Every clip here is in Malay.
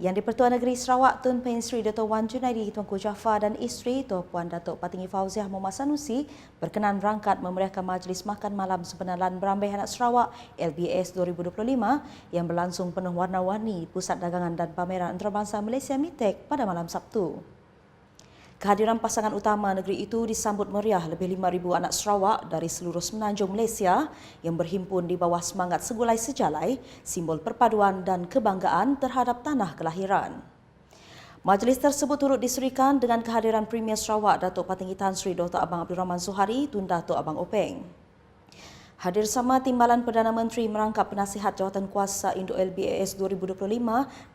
Yang di-Pertuan Negeri Sarawak Tun Pen Sri Dato' Wan Junaidi Tuanku Jaafar dan isteri Tuan Puan Datuk Patinggi Fauziah Muhammad Sanusi berkenan berangkat memeriahkan majlis makan malam sebenaran Berambai Anak Sarawak LBS 2025 yang berlangsung penuh warna-warni Pusat Dagangan dan Pameran Antarabangsa Malaysia MITEK pada malam Sabtu. Kehadiran pasangan utama negeri itu disambut meriah lebih 5,000 anak Sarawak dari seluruh semenanjung Malaysia yang berhimpun di bawah semangat segulai sejalai, simbol perpaduan dan kebanggaan terhadap tanah kelahiran. Majlis tersebut turut disurikan dengan kehadiran Premier Sarawak Datuk Patinggi Tan Sri Dr. Abang Abdul Rahman Suhari Tun Datuk Abang Openg. Hadir sama Timbalan Perdana Menteri merangkap penasihat jawatan kuasa Indo LBAS 2025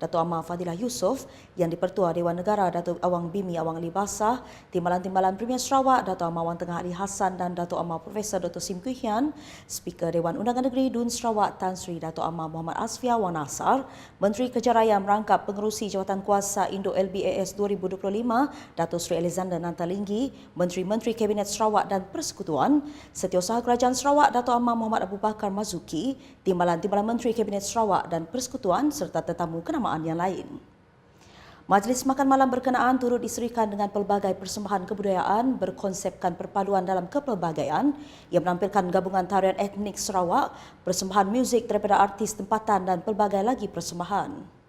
Datuk Amar Fadilah Yusof yang dipertua Dewan Negara Datuk Awang Bimi Awang Ali Basah, Timbalan-Timbalan Premier Sarawak Datuk Amar Wang Tengah Ali Hassan dan Datuk Amar Profesor Dr. Sim Kui Hian, Speaker Dewan Undangan Negeri Dun Sarawak Tan Sri Datuk Amar Muhammad Asfia Wang Nasar, Menteri Kejaraya merangkap pengerusi jawatan kuasa Indo LBAS 2025 Datuk Sri Alexander Nantalinggi, Menteri-Menteri Kabinet Sarawak dan Persekutuan, Setiausaha Kerajaan Sarawak Datuk Amar Muhammad Abu Bakar Mazuki, Timbalan-Timbalan Menteri Kabinet Sarawak dan Persekutuan serta tetamu kenamaan yang lain. Majlis makan malam berkenaan turut diserikan dengan pelbagai persembahan kebudayaan berkonsepkan perpaduan dalam kepelbagaian yang menampilkan gabungan tarian etnik Sarawak, persembahan muzik daripada artis tempatan dan pelbagai lagi persembahan.